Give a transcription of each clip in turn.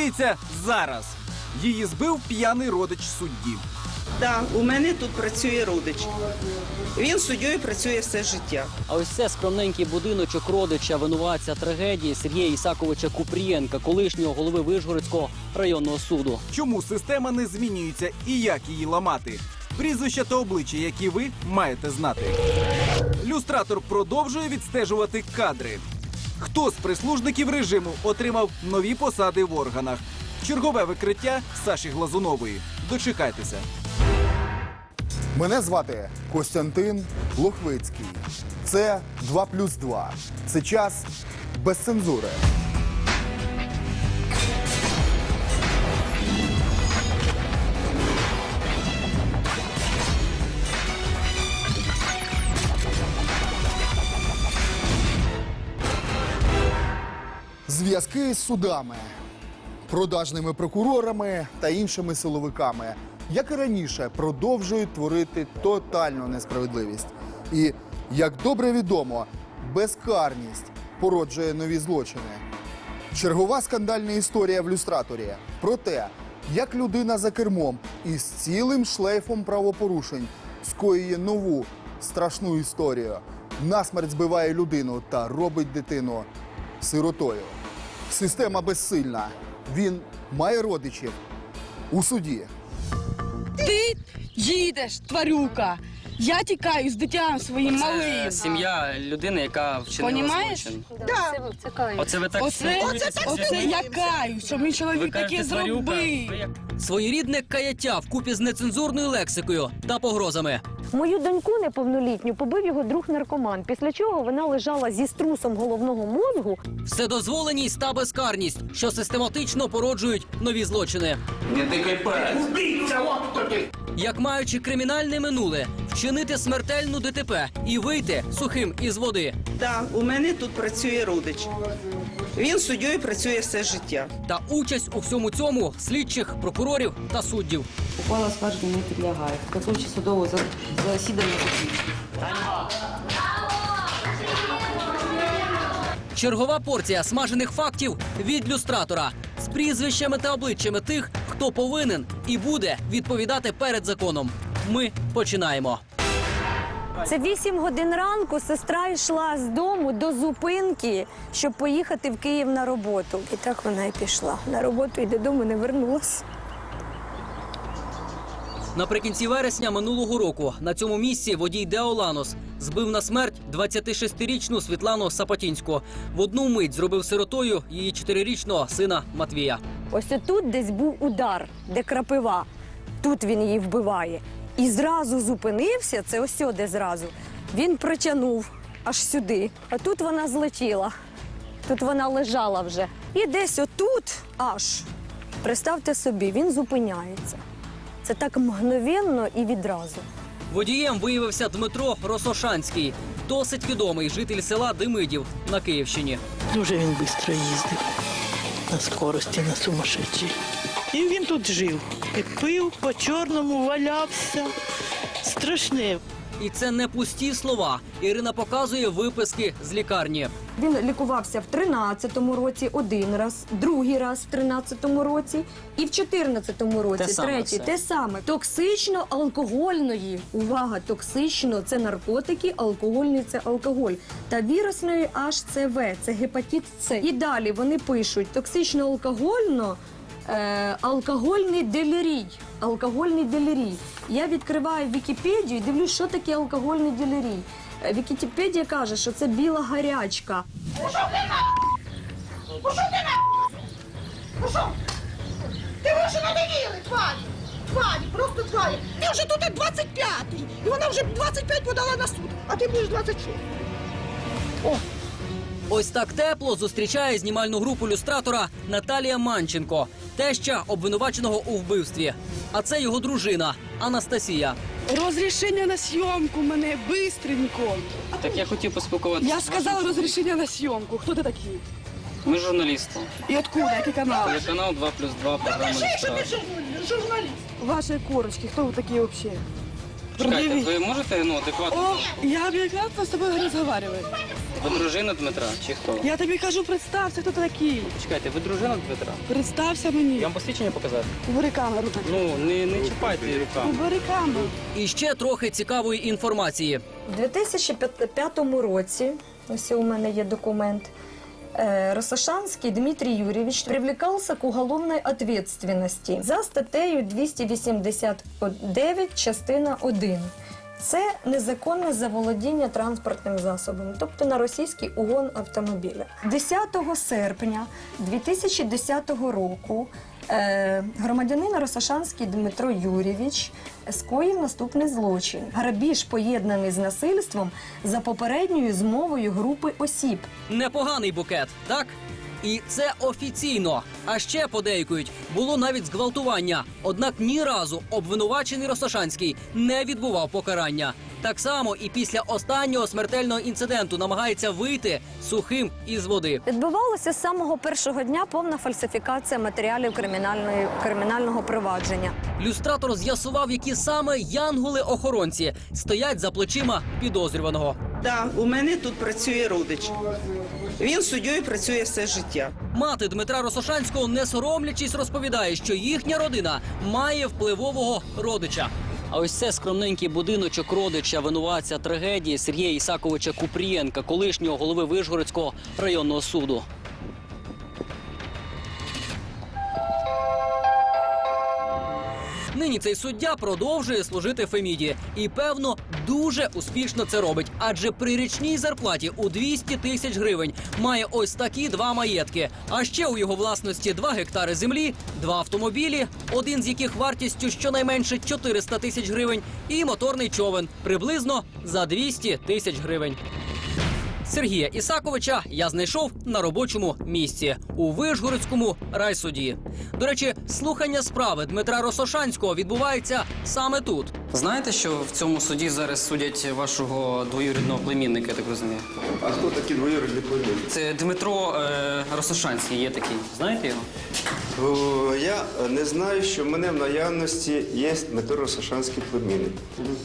Дивіться зараз. Її збив п'яний родич судді. Так, у мене тут працює родич. Він суддєю працює все життя. А ось це скромненький будиночок родича винуватця трагедії Сергія Ісаковича Купрієнка, колишнього голови Вишгородського районного суду. Чому система не змінюється і як її ламати? Прізвища та обличчя, які ви маєте знати. Люстратор продовжує відстежувати кадри. Хто з прислужників режиму отримав нові посади в органах? Чергове викриття Саші Глазунової. Дочекайтеся. Мене звати Костянтин Лохвицький. Це 2 плюс 2. Це час без цензури. Зв'язки з судами, продажними прокурорами та іншими силовиками, як і раніше, продовжують творити тотальну несправедливість. І, як добре відомо, безкарність породжує нові злочини. Чергова скандальна історія в люстраторі про те, як людина за кермом із цілим шлейфом правопорушень скоює нову страшну історію, насмерть збиває людину та робить дитину сиротою. Система безсильна. Він має родичів у суді. Ти їдеш, тварюка. Я тікаю з дитям своїм малим. Сім'я людини, яка вчинила Понімаєш? злочин. Да. Оце ви так Оце, спілкуєтеся? оце я каю, що мій Ви чоловік таке. Ви зробив. як- Своєрідне каяття вкупі з нецензурною лексикою та погрозами. Мою доньку неповнолітню побив його друг наркоман, після чого вона лежала зі струсом головного мозгу. Вседозволеність та безкарність, що систематично породжують нові злочини. Як маючи кримінальне минуле, вчинити смертельну ДТП і вийти сухим із води. Так, у мене тут працює родич. Він суддєю працює все життя. Та участь у всьому цьому слідчих, прокурорів та суддів. Ухвала скарги не підлягає. Готуючи судового за- засідання. Чергова порція смажених фактів від люстратора з прізвищами та обличчями тих, хто повинен і буде відповідати перед законом. Ми починаємо. Це 8 годин ранку. Сестра йшла з дому до зупинки, щоб поїхати в Київ на роботу. І так вона і пішла на роботу і додому не вернулась. Наприкінці вересня минулого року на цьому місці водій Деоланос збив на смерть 26-річну Світлану Сапатінську. В одну мить зробив сиротою її 4-річного сина Матвія. Ось тут десь був удар, де крапива. Тут він її вбиває. І зразу зупинився, це ось де зразу. Він протягнув аж сюди. А тут вона злетіла. Тут вона лежала вже. І десь отут аж. Представте собі, він зупиняється. Це так мгновенно і відразу. Водієм виявився Дмитро Росошанський, досить відомий житель села Демидів на Київщині. Дуже він швидко їздив на скорості, на сумасшедшій. І він тут жив. І пив, по чорному валявся. Страшне. І це не пусті слова. Ірина показує виписки з лікарні. Він лікувався в 13-му році один раз, другий раз в 13-му році і в 14-му році, Те саме третій, все. те саме. Токсично-алкогольної. Увага, токсично це наркотики, алкогольний це алкоголь. Та вірусної HCV – це гепатит С. І далі вони пишуть токсично-алкогольно. Е, алкогольний делірій. Алкогольний делірій. Я відкриваю Вікіпедію і дивлюсь, що таке алкогольний делірій. Е, Вікіпедія каже, що це біла гарячка. Ти ви вже надоїли, тварі! Тварі, просто тварі! Ти вже тут 25-й! І вона вже 25 подала на суд, а ти будеш 26. Ось так тепло зустрічає знімальну групу люстратора Наталія Манченко, теща обвинуваченого у вбивстві. А це його дружина Анастасія. Розрішення на зйомку мене бистренько. Так я хотів поспілкуватися. Я сказала розрішення на зйомку. Хто ти такий? Ми журналісти. І откуда? Який канал? Телеканал 2 плюс 2, програма журналіст! Ваші корочки, хто ви такі взагалі? Предъяви. ви можете ну, адекватно? О, я прекрасно з тобою розмовляю. Ви дружина Дмитра чи хто? Я тобі кажу, представся, хто ти такий. Чекайте, ви дружина Дмитра? Представся мені. вам посвідчення показати? Бери камеру. Ну, не, не чіпайте руками. Бери камеру. І ще трохи цікавої інформації. У 2005 році, ось у мене є документ, Росошанский Дмитрий Юрьевич привлекался к уголовной ответственности за статтею 289, частина 1. Це незаконне заволодіння транспортним засобом, тобто на російський угон автомобіля. 10 серпня 2010 року е, громадянин Росошанський Дмитро Юрійович скоїв наступний злочин: грабіж поєднаний з насильством за попередньою змовою групи осіб. Непоганий букет, так? І це офіційно. А ще подейкують, було навіть зґвалтування. Однак ні разу обвинувачений Росошанський не відбував покарання. Так само і після останнього смертельного інциденту намагається вийти сухим із води. Відбувалося з самого першого дня повна фальсифікація матеріалів кримінальної кримінального провадження. Люстратор з'ясував, які саме янголи-охоронці стоять за плечима підозрюваного. Да, у мене тут працює родич. Він суддєю працює все життя. Мати Дмитра Росошанського, не соромлячись, розповідає, що їхня родина має впливового родича. А ось це скромненький будиночок родича винуватця трагедії Сергія Ісаковича Купрієнка, колишнього голови Вишгородського районного суду. Нині цей суддя продовжує служити Феміді і певно дуже успішно це робить. Адже при річній зарплаті у 200 тисяч гривень має ось такі два маєтки. А ще у його власності 2 гектари землі, два автомобілі, один з яких вартістю щонайменше 400 тисяч гривень, і моторний човен приблизно за 200 тисяч гривень. Сергія Ісаковича я знайшов на робочому місці у Вишгородському райсуді. До речі, слухання справи Дмитра Росошанського відбувається саме тут. Знаєте, що в цьому суді зараз судять вашого двоюрідного племінника, я так розумію? А хто такі двоюрідні племінники? Це Дмитро е, Росошанський, є такий. Знаєте його? Я не знаю, що в мене в наявності є Дмитро Росошанський племінник.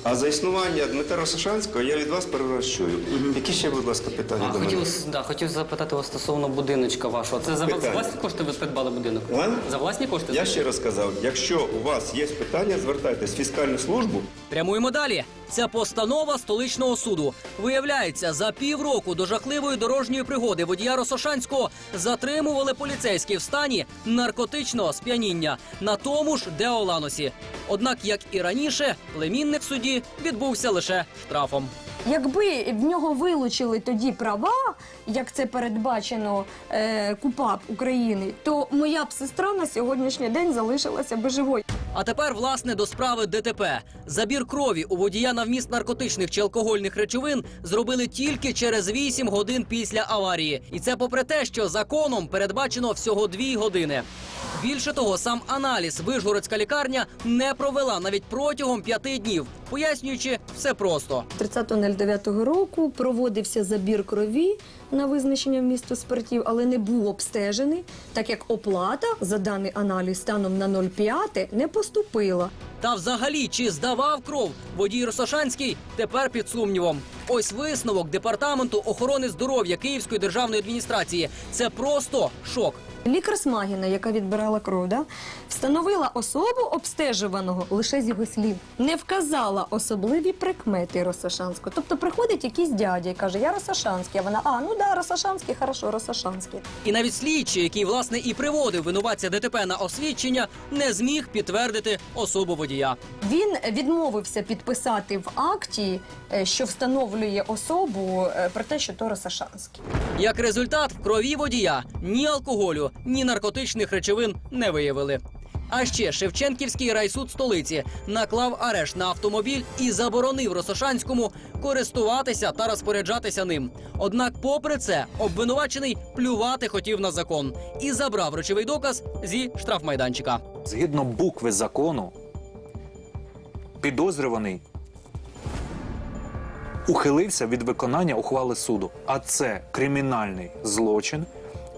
А за існування Дмитра Росошанського я від вас перший раз чую. Які ще, будь ласка, питання до мене? хотів, да, хотів запитати вас стосовно будиночка вашого. Це за, за Питання. власні кошти ви придбали будинок? А? За власні кошти? Я ще раз сказав, якщо у вас є питання, звертайтесь в фіскальну службу. Прямуємо далі. Це постанова столичного суду. Виявляється, за півроку до жахливої дорожньої пригоди водія Росошанського затримували поліцейські в стані наркотичного сп'яніння на тому ж Деоланосі. Однак, як і раніше, племінник в суді відбувся лише штрафом. Якби в нього вилучили тоді права, як це передбачено е, КУПАП України, то моя б сестра на сьогоднішній день залишилася би живою. А тепер, власне, до справи ДТП. Забір крові у водія на вміст наркотичних чи алкогольних речовин зробили тільки через 8 годин після аварії. І це попри те, що законом передбачено всього 2 години. Більше того, сам аналіз Вишгородська лікарня не провела навіть протягом п'яти днів, пояснюючи все просто. 30.09 року проводився забір крові на визначення вмісту спиртів, але не був обстежений, так як оплата за даний аналіз станом на 0,5 не поступила. Та взагалі, чи здавав кров водій Росошанський, тепер під сумнівом. Ось висновок департаменту охорони здоров'я Київської державної адміністрації. Це просто шок. Лікар Смагіна, яка відбирала кров, да, встановила особу обстежуваного лише з його слів, не вказала особливі прикмети Росошанського. Тобто приходить якийсь дядя і каже, я Росошанський, а вона, а, ну да, Росошанський, хорошо, Росошанський. І навіть слідчий, який власне і приводив винуватця ДТП на освідчення, не зміг підтвердити особу водія. Він відмовився підписати в акті, е, що встановлює особу е, про те, що то Росошанський. Як результат, в крові водія ні алкоголю, ні наркотичних речовин не виявили. А ще Шевченківський райсуд столиці наклав арешт на автомобіль і заборонив Росошанському користуватися та розпоряджатися ним. Однак, попри це, обвинувачений плювати хотів на закон і забрав речовий доказ зі штрафмайданчика. Згідно букви закону, підозрюваний ухилився від виконання ухвали суду. А це кримінальний злочин,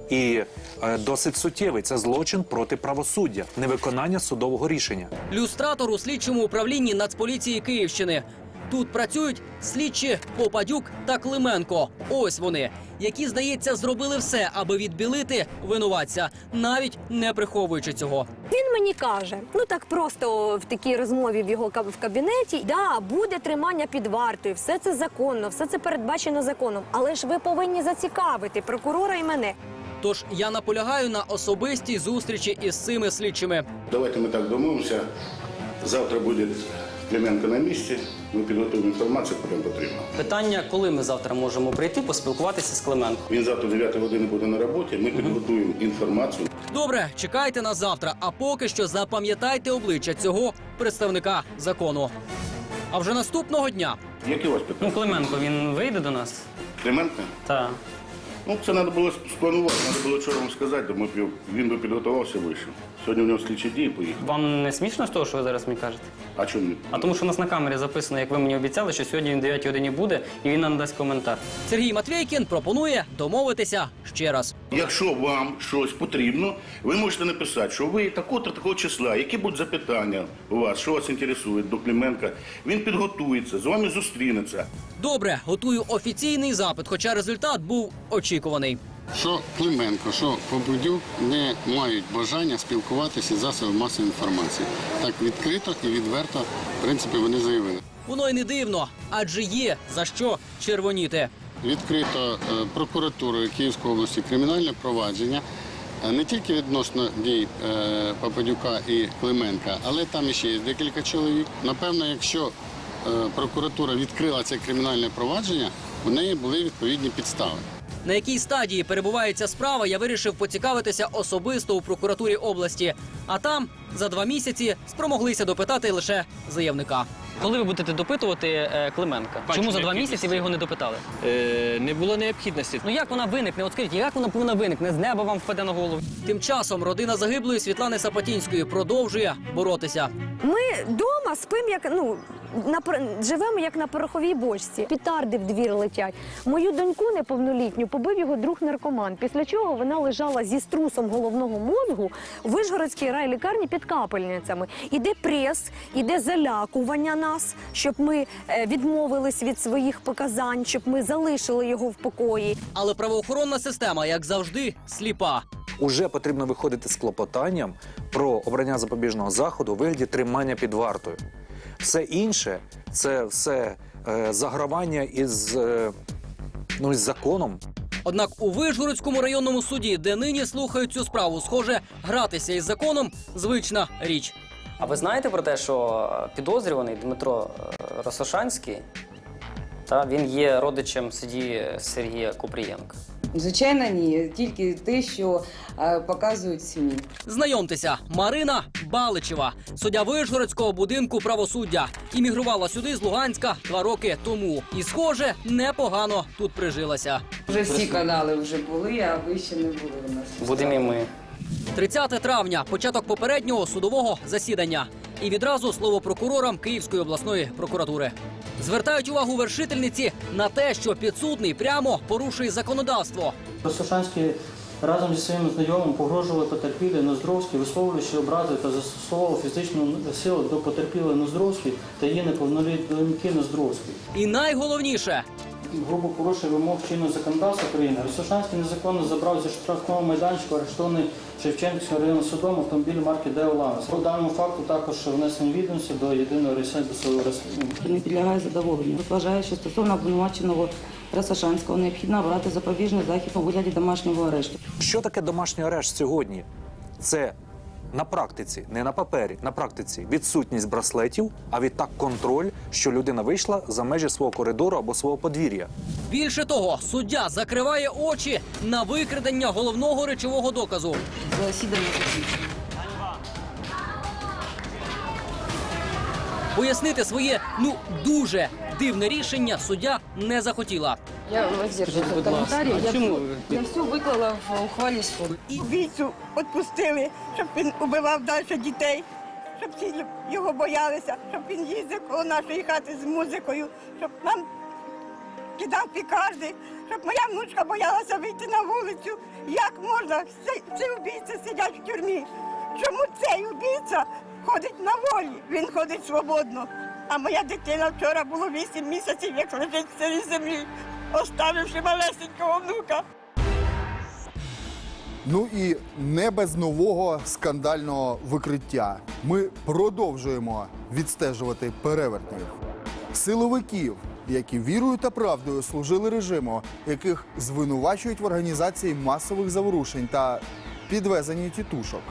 і е, досить суттєвий. Це злочин проти правосуддя, невиконання судового рішення. Люстратор у слідчому управлінні Нацполіції Київщини. Тут працюють слідчі Попадюк та Клименко. Ось вони, які, здається, зробили все, аби відбілити винуватця, навіть не приховуючи цього. Він мені каже, ну так просто в такій розмові в його в кабінеті, да, буде тримання під вартою, все це законно, все це передбачено законом. Але ж ви повинні зацікавити прокурора і мене. Тож я наполягаю на особистій зустрічі із цими слідчими. Давайте ми так домовимося. Завтра буде Клименко на місці. Ми підготуємо інформацію, нам потрібно. Питання, коли ми завтра можемо прийти, поспілкуватися з Клименко. Він завтра 9 години буде на роботі. Ми підготуємо інформацію. Добре, чекайте нас завтра. А поки що запам'ятайте обличчя цього представника закону. А вже наступного дня Які у вас питання? Ну, Клименко, він вийде до нас? Клименко? Так. Ну, це треба було спланувати, треба було вчора вам сказати, то ми б його- він би підготувався вийшов. Сьогодні в нього слідчі дії поїхали. Вам не смішно з того, що ви зараз мені кажете? А чому? А тому, що у нас на камері записано, як ви мені обіцяли, що сьогодні він 9 годині буде, і він нам дасть коментар. Сергій Матвійкін пропонує домовитися ще раз. Якщо вам щось потрібно, ви можете написати, що ви такого-то такого числа, які будуть запитання у вас, що вас інтересує до Клименка. Він підготується, з вами зустрінеться. Добре, готую офіційний запит, хоча результат був очікуваний. Що Клименко, що Побудюк не мають бажання спілкуватися з засобами масової інформації. Так відкрито і відверто, в принципі, вони заявили. Воно й не дивно, адже є за що червоніти. Відкрито е, прокуратурою Київської області кримінальне провадження е, не тільки відносно дій е, Попадюка і Клименка, але там ще є декілька чоловік. Напевно, якщо прокуратура відкрила це кримінальне провадження, у неї були відповідні підстави. На якій стадії перебуває ця справа, я вирішив поцікавитися особисто у прокуратурі області. А там за два місяці спромоглися допитати лише заявника. Коли ви будете допитувати е, Клименка? Бачу Чому за два місяці ви його не допитали? Е, не було необхідності. Ну як вона виникне? От скажіть, як вона повинна виникне? З неба вам впаде на голову. Тим часом родина загиблої Світлани Сапатінської продовжує боротися. Ми вдома спимо, як ну на живемо як на пороховій бочці. Пітарди в двір летять. Мою доньку неповнолітню побив його друг наркоман. Після чого вона лежала зі струсом головного мозгу в Вишгородській райлікарні під капельницями. Іде прес, іде залякування нас, щоб ми е, відмовились від своїх показань, щоб ми залишили його в покої. Але правоохоронна система, як завжди, сліпа. Уже потрібно виходити з клопотанням про обрання запобіжного заходу у вигляді тримання під вартою. Все інше це все е, загравання із, е, ну, із законом. Однак у Вишгородському районному суді, де нині слухають цю справу, схоже, гратися із законом звична річ. А ви знаєте про те, що підозрюваний Дмитро е, Росошанський, та, він є родичем судді Сергія Купрієнка? Звичайно, ні. Тільки те, що е, показують СМІ. Знайомтеся, Марина Баличева, суддя Вишгородського будинку правосуддя. Іммігрувала сюди з Луганська два роки тому. І, схоже, непогано тут прижилася. Вже всі канали вже були, а ви ще не були у нас. Будемо і ми. 30 травня, початок попереднього судового засідання. І відразу слово прокурорам Київської обласної прокуратури. Звертають увагу вершительниці на те, що підсудний прямо порушує законодавство. Росошанський разом зі своїм знайомим погрожували потерпілі Ноздровській, висловлюючи образи та застосовував фізичну силу до потерпілої Ноздровської та її неповнолітньої доньки Ноздровської. І найголовніше Грубо порушує вимог чинного законодавства України. Росошанський незаконно забрав зі штрафного майданчика арештований Шевченківським районним судом автомобіль марки Деоланс. По даному факту також внесені відомості до єдиного реєстру розслідування. Не підлягає задоволенню. Вважаю, що стосовно обвинуваченого Росошанського необхідно обрати запобіжний захід у вигляді домашнього арешту. Що таке домашній арешт сьогодні? Це на практиці, не на папері, на практиці відсутність браслетів, а відтак контроль, що людина вийшла за межі свого коридору або свого подвір'я. більше того, суддя закриває очі на викрадення головного речового доказу. Засідання закінчено. Пояснити своє ну дуже дивне рішення суддя не захотіла. Я воздержуюсь від коментарів. Я, все- я все виклала в ухвалі суду. І війцю відпустили, щоб він убивав далі дітей, щоб всі його боялися, щоб він їздив коло нашої хати з музикою, щоб нам кидав пікарди, щоб моя внучка боялася вийти на вулицю. Як можна? Всі убійці сидять в тюрмі. Чому цей убійця ходить на волі? Він ходить свободно. А моя дитина вчора було 8 місяців, як лежить в цій землі, оставивши малесенького внука. Ну і не без нового скандального викриття. Ми продовжуємо відстежувати перевертнів. Силовиків, які вірою та правдою служили режиму, яких звинувачують в організації масових заворушень та підвезенні тітушок.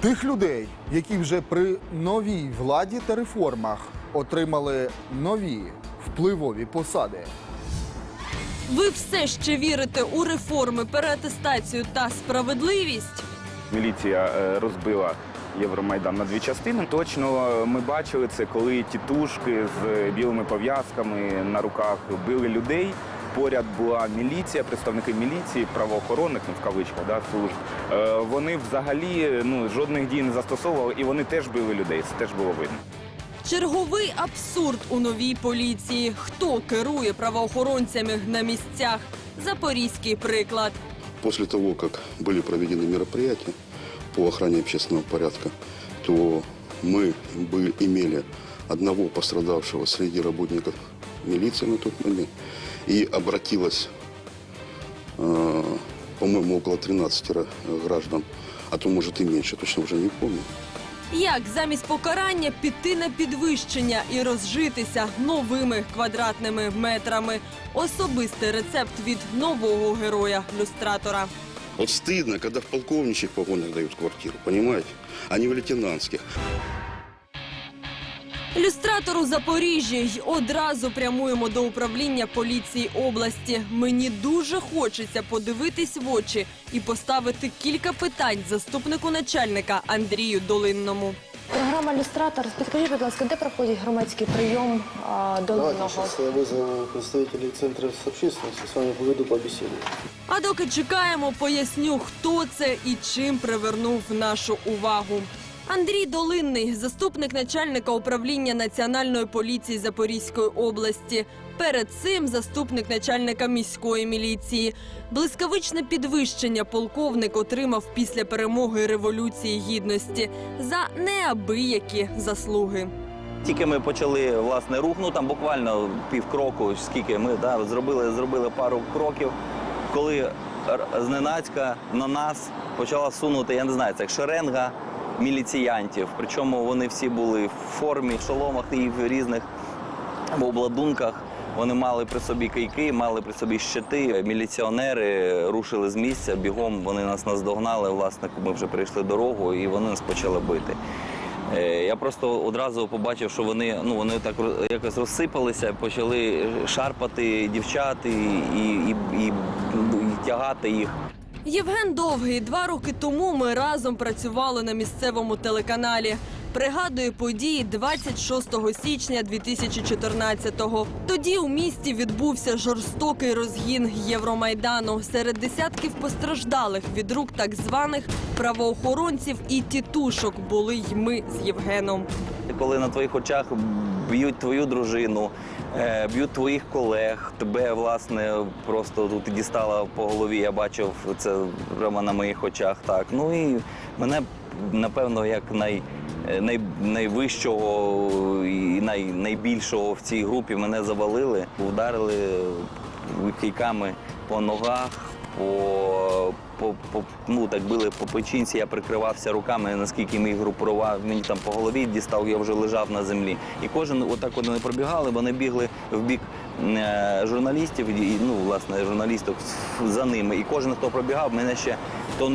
Тих людей, які вже при новій владі та реформах отримали нові впливові посади. Ви все ще вірите у реформи, переатестацію та справедливість? Міліція е, розбила Євромайдан на дві частини. Точно е, ми бачили це, коли тітушки з білими пов'язками на руках били людей. Поряд була міліція, представники міліції, правоохоронних ну, в кавичках да, служб. Е, Вони взагалі ну, жодних дій не застосовували, і вони теж били людей. Це теж було видно. Черговий абсурд у новій поліції. Хто керує правоохоронцями на місцях? Запорізький приклад. После того, как были проведены мероприятия по охране общественного порядка, то мы бы имели одного пострадавшего среди работников милиции на тот момент. И обратилось, э, по-моему, около 13 ра- граждан, а то, может, и меньше, точно уже не помню. Як замість покарання піти на підвищення і розжитися новими квадратними метрами? Особистий рецепт від нового героя люстратора. От стыдно, когда в полковничьих погонах дают квартиру, понимаете? А не в лейтенантских. Люстратор у Запоріжжі й одразу прямуємо до управління поліції області. Мені дуже хочеться подивитись в очі і поставити кілька питань заступнику начальника Андрію Долинному. Програма «Люстратор». Підкажіть, будь ласка, де проходить громадський прийом а, долинного? Сейчас я вызову представителей центра с общественностью, с вами поведу побеседовать. А доки чекаємо, поясню, хто це і чим привернув нашу увагу. Андрій Долинний, заступник начальника управління Національної поліції Запорізької області. Перед цим заступник начальника міської міліції. Блискавичне підвищення полковник отримав після перемоги Революції Гідності за неабиякі заслуги. Тільки ми почали власне рух, ну там буквально півкроку, скільки ми да, зробили, зробили пару кроків, коли зненацька на нас почала сунути, я не знаю, це як шеренга міліціянтів. Причому вони всі були в формі, в шоломах і в різних обладунках. Вони мали при собі кийки, мали при собі щити. Міліціонери рушили з місця, бігом вони нас наздогнали. Власне, ми вже прийшли дорогу, і вони нас почали бити. Е, Я просто одразу побачив, що вони ну вони так якось розсипалися, почали шарпати дівчат і, і, і, і тягати їх. Євген Довгий два роки тому ми разом працювали на місцевому телеканалі. Пригадує події 26 січня 2014-го. Тоді у місті відбувся жорстокий розгін Євромайдану серед десятків постраждалих від рук так званих правоохоронців і тітушок були й ми з Євгеном. Коли на твоїх очах б'ють твою дружину, б'ють твоїх колег, тебе власне просто тут дістала по голові. Я бачив це прямо на моїх очах. Так ну і мене напевно як най, е, най, найвищого і най, найбільшого в цій групі мене завалили, вдарили кийками по ногах. По, по, по, ну, так били по печінці, я прикривався руками, наскільки мій групував, мені там по голові дістав, я вже лежав на землі. І кожен, отак вони пробігали, вони бігли в бік е, журналістів, і, ну, власне, журналісток за ними. І кожен, хто пробігав, мене ще то,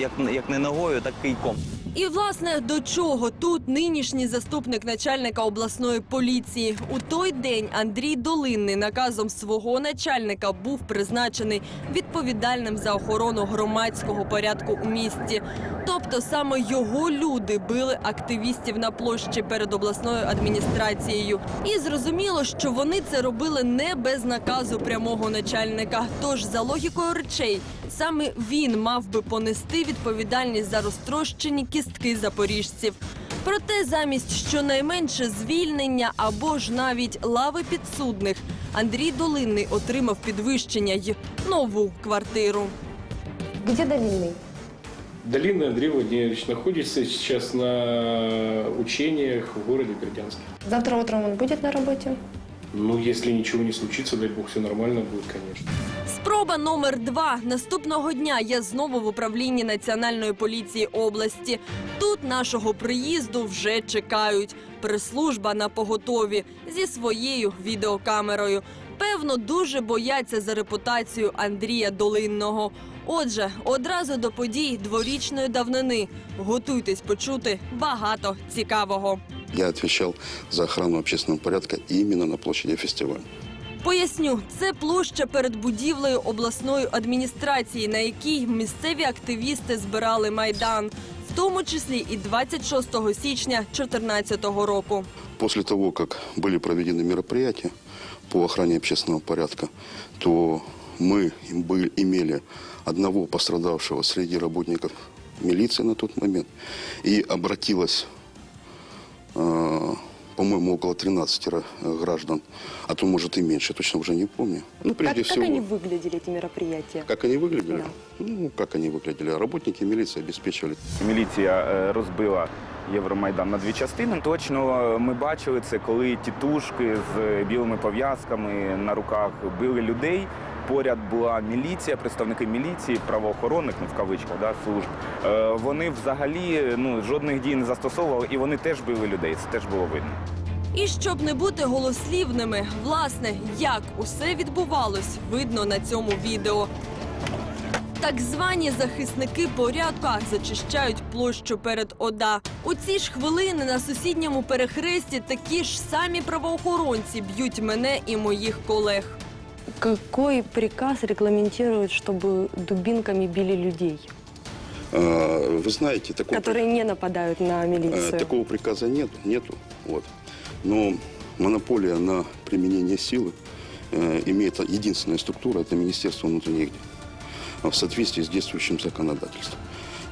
як, як не ногою, так кийком. І власне до чого тут нинішній заступник начальника обласної поліції у той день Андрій Долинний наказом свого начальника був призначений відповідальним за охорону громадського порядку у місті. Тобто саме його люди били активістів на площі перед обласною адміністрацією. І зрозуміло, що вони це робили не без наказу прямого начальника. Тож за логікою речей саме він мав би понести відповідальність за розтрощені кістки запоріжців. Проте замість щонайменше звільнення або ж навіть лави підсудних Андрій Долинний отримав підвищення й нову квартиру. Где Долинный? Долинный Андрей Владимирович находится сейчас на учениях в городе Бердянске. Завтра утром он будет на работе? Ну, если ничего не случится, дай бог, все нормально будет, конечно. Спроба номер два. Наступного дня я знову в управлінні Національної поліції області. Тут нашого приїзду вже чекають. Прес-служба на поготові зі своєю відеокамерою. Певно, дуже бояться за репутацію Андрія Долинного. Отже, одразу до подій дворічної давнини. Готуйтесь почути багато цікавого. Я отвечал за охрану общественного порядка именно на площади фестиваля. Поясню, це площа перед будівлею обласної адміністрації, на якій місцеві активісти збирали майдан, в тому числі і 26 січня 2014 року. После того, как были проведены мероприятия по охране общественного порядка, то мы бы- имели одного пострадавшего среди работников милиции на тот момент. И обратилось, э, по-моему, около 13 ра- граждан, а то, может, и меньше, точно уже не помню. Ну, прежде как, всего... как они выглядели, эти мероприятия? Как они выглядели? Ну, как они выглядели? Работники милиции обеспечивали Міліція е, розбила Євромайдан на дві частини. Точно е, ми бачили це, коли тітушки з білими пов'язками на руках били людей. Поряд була міліція, представники міліції, правоохоронних, ну в кавичках, да, служб. Е, Вони взагалі ну, жодних дій не застосовували, і вони теж били людей. Це теж було видно. І щоб не бути голослівними, власне, як усе відбувалось, видно на цьому відео. Так звані захисники порядка зачищають площу перед ОДА. У ці ж хвилини на сусідньому перехресті такі ж самі правоохоронці б'ють мене і моїх колег. Какой приказ регламентирует, чтобы дубинками били людей, Э, Вы знаете, такого, которые не нападают на э, милицию? такого приказа нет, нету. Вот. Но монополия на применение силы э, имеет единственная структура, это Министерство внутренних дел, а в соответствии с действующим законодательством.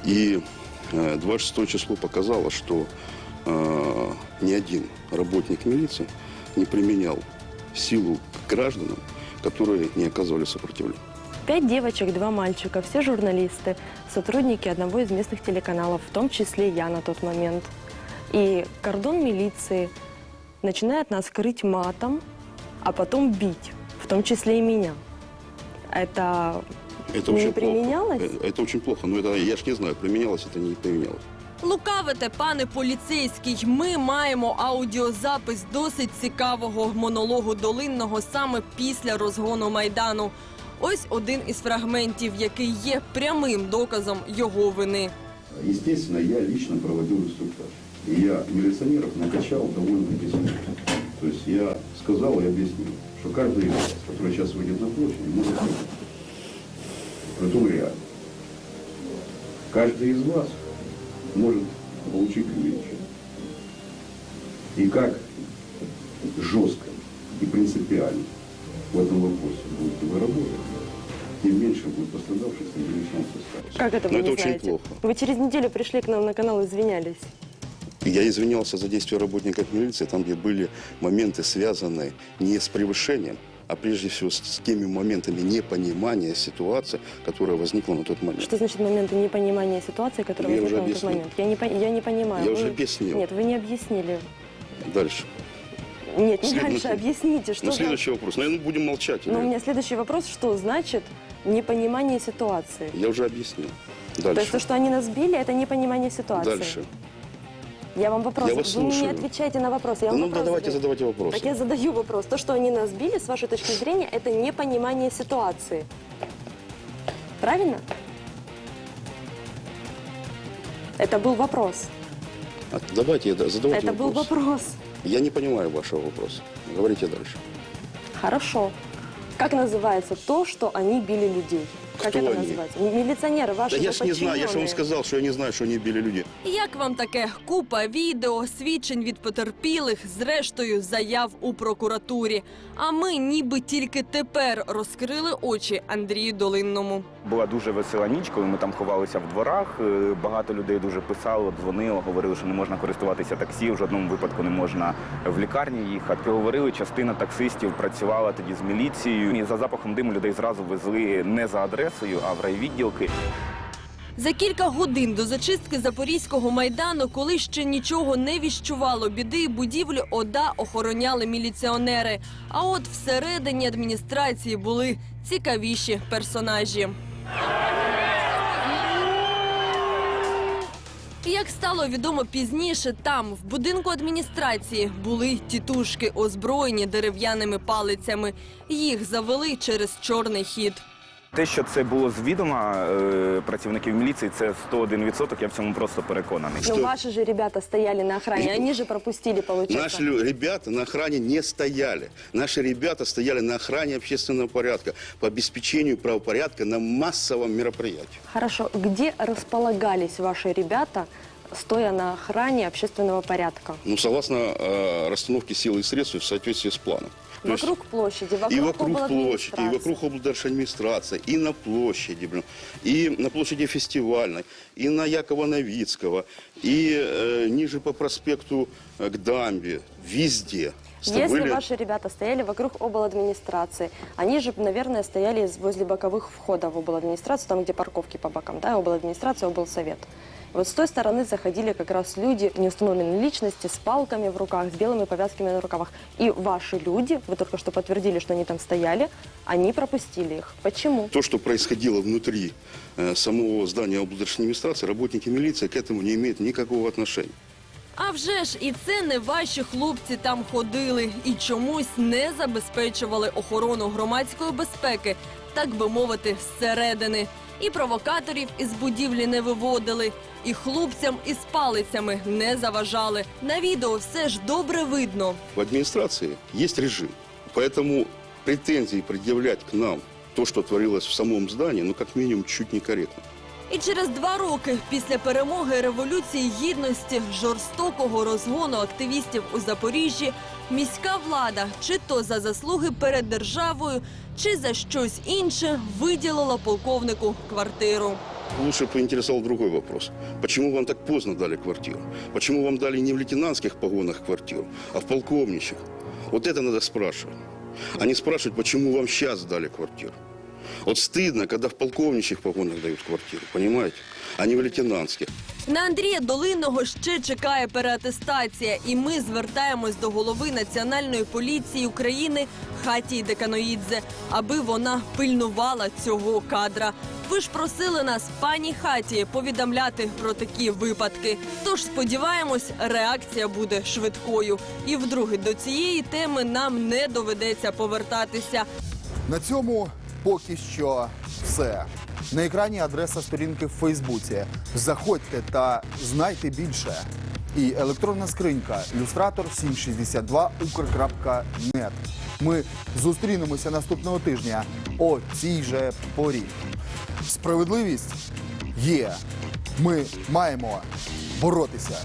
И э, 26 число показало, что э, ни один работник милиции не применял силу к гражданам, которые не оказывали сопротивления. Пять девочек, два мальчика, все журналисты, сотрудники одного из местных телеканалов, в том числе я на тот момент. И кордон милиции начинает нас крыть матом, а потом бить, в том числе и меня. Это, Это не очень применялось? плохо. Э, Это очень плохо. Но это, я ж не знаю, применялось это, не применялось. Лукавите, пане поліцейський. Ми маємо аудіозапис досить цікавого монологу Долинного саме після розгону майдану. Ось один із фрагментів, який є прямим доказом його вини. Естественно, я лично проводил инструктаж. И я милиционеров накачал довольно сильно. То есть я сказал и объяснил, что каждый из вас, который сейчас выйдет на площадь, может быть. Притом реально. Каждый из вас может получить увечья. И как жестко и принципиально в этом вопросе будете вы работать, тем меньше будет пострадавших среди личного состава. как это вы Но не это очень знаете? плохо. Вы через неделю пришли к нам на канал и извинялись. Я извинялся за действия работников милиции, там, где были моменты, связанные не с превышением, а прежде всего с, с теми моментами непонимания ситуации, которая возникла на тот момент. Что значит моменты непонимания ситуации, которая Я возникла на тот момент? Я не, я не понимаю. Я Вы- уже объяснил. Нет, вы не объяснили. Дальше. Нет, не След- дальше. ну, Объясните, что ну, за- следующий вопрос. Наверное, будем молчать. Но у меня следующий вопрос, что значит непонимание ситуации? Я уже объяснил. То Дальше. есть то, что они нас били, это непонимание ситуации. Дальше. Я вам вопрос. Я вас Вы мне не слушаю. отвечаете на вопрос. Я Да вам ну, вопрос да, давайте задаю. задавайте вопросы. Так я задаю вопрос. То, что они нас били, с вашей точки зрения, это непонимание ситуации. Правильно? Это был вопрос. А, Давайте, я- задавайте это был вопрос. вопрос. Я не понимаю вашего вопроса. Говорите дальше. Хорошо. Как называется то, что они били людей? Как Кто это они? называется? Милиционеры ваши Да я ж не знаю, я же вам подчиненные. сказал, что я не знаю, что они били людей. Як вам таке купа відео, свідчень від потерпілих, зрештою заяв у прокуратурі? А ми ніби тільки тепер розкрили очі Андрію Долинному. Була дуже весела ніч, коли ми там ховалися в дворах. Е, Багато людей дуже писало, дзвонило, говорили, що не можна користуватися таксі, в жодному випадку не можна в лікарні їхати. Говорили, частина таксистів працювала тоді з міліцією. І за запахом диму людей зразу везли не за адресою, а в райвідділки. За кілька годин до зачистки Запорізького майдану, коли ще нічого не віщувало біди, будівлю ОДА охороняли міліціонери. А от всередині адміністрації були цікавіші персонажі. Як стало відомо пізніше, там, в будинку адміністрації, були тітушки, озброєні дерев'яними палицями. Їх завели через чорний хід. Те, що це було з відома е, працівників міліції, це 101%, я в цьому просто переконаний. Но ваши же ребята стояли на охране, они же пропустили, получается. Наши лю- ребята на охране не стояли. Наши ребята стояли на охране общественного порядка по обеспечению правопорядка на массовом мероприятии. Хорошо, где располагались ваши ребята, стоя на охране общественного порядка? Ну, согласно э, расстановке сил и средств в соответствии с планом. Есть Вокруг площади, вокруг, и вокруг площади, и вокруг облдержадминистрации, и на площади, блин, и на площади фестивальной, и на Якова Новицкого, и э, ниже по проспекту э, к дамбе, везде. Если были- ваши ребята стояли вокруг обладминистрации, они же, наверное, стояли возле боковых входов в обладминистрацию, там, где парковки по бокам, да, обладминистрация, облсовет. Вот с той стороны заходили как раз люди неустановленной личности с палками в руках, с белыми повязками на рукавах. И ваши люди, вы только что подтвердили, что они там стояли, они пропустили их. Почему? То, что происходило внутри э, самого здания облдержадминистрации, работники милиции к этому не имеют никакого отношения. А вже ж і це не ваші хлопці там ходили і чомусь не забезпечували охорону громадської безпеки, так би мовити, зсередини. І провокаторів із будівлі не виводили, і хлопцям із палицями не заважали. На відео все ж добре видно. В администрации есть режим, поэтому претензии предъявлять к нам то, что творилось в самом здании, ну, как минимум, чуть некорректно. І через два роки після перемоги революції гідності жорстокого розгону активістів у Запоріжжі міська влада, чи то за заслуги перед державою, чи за щось інше, виділила полковнику квартиру. Лучше поинтересовал другой вопрос. Почему вам так поздно дали квартиру? Почему вам дали не в лейтенантских погонах квартиру, а в полковничьих? Вот это надо спрашивать. А не спрашивать, почему вам сейчас дали квартиру. Вот стыдно, когда в полковничьих погонах дают квартиру, понимаете? А не в лейтенантских. На Андрія Долинного ще чекає переатестація, і ми звертаємось до голови Національної поліції України Хатії Деканоїдзе, аби вона пильнувала цього кадра. Ви ж просили нас, пані Хаті, повідомляти про такі випадки. Тож сподіваємось, реакція буде швидкою. І вдруге до цієї теми нам не доведеться повертатися. На цьому поки що все. На екрані адреса сторінки в Фейсбуці. Заходьте та знайте більше. І електронна скринька люстратор 762 ukr.net. Ми зустрінемося наступного тижня о цій же порі. Справедливість є. Ми маємо боротися.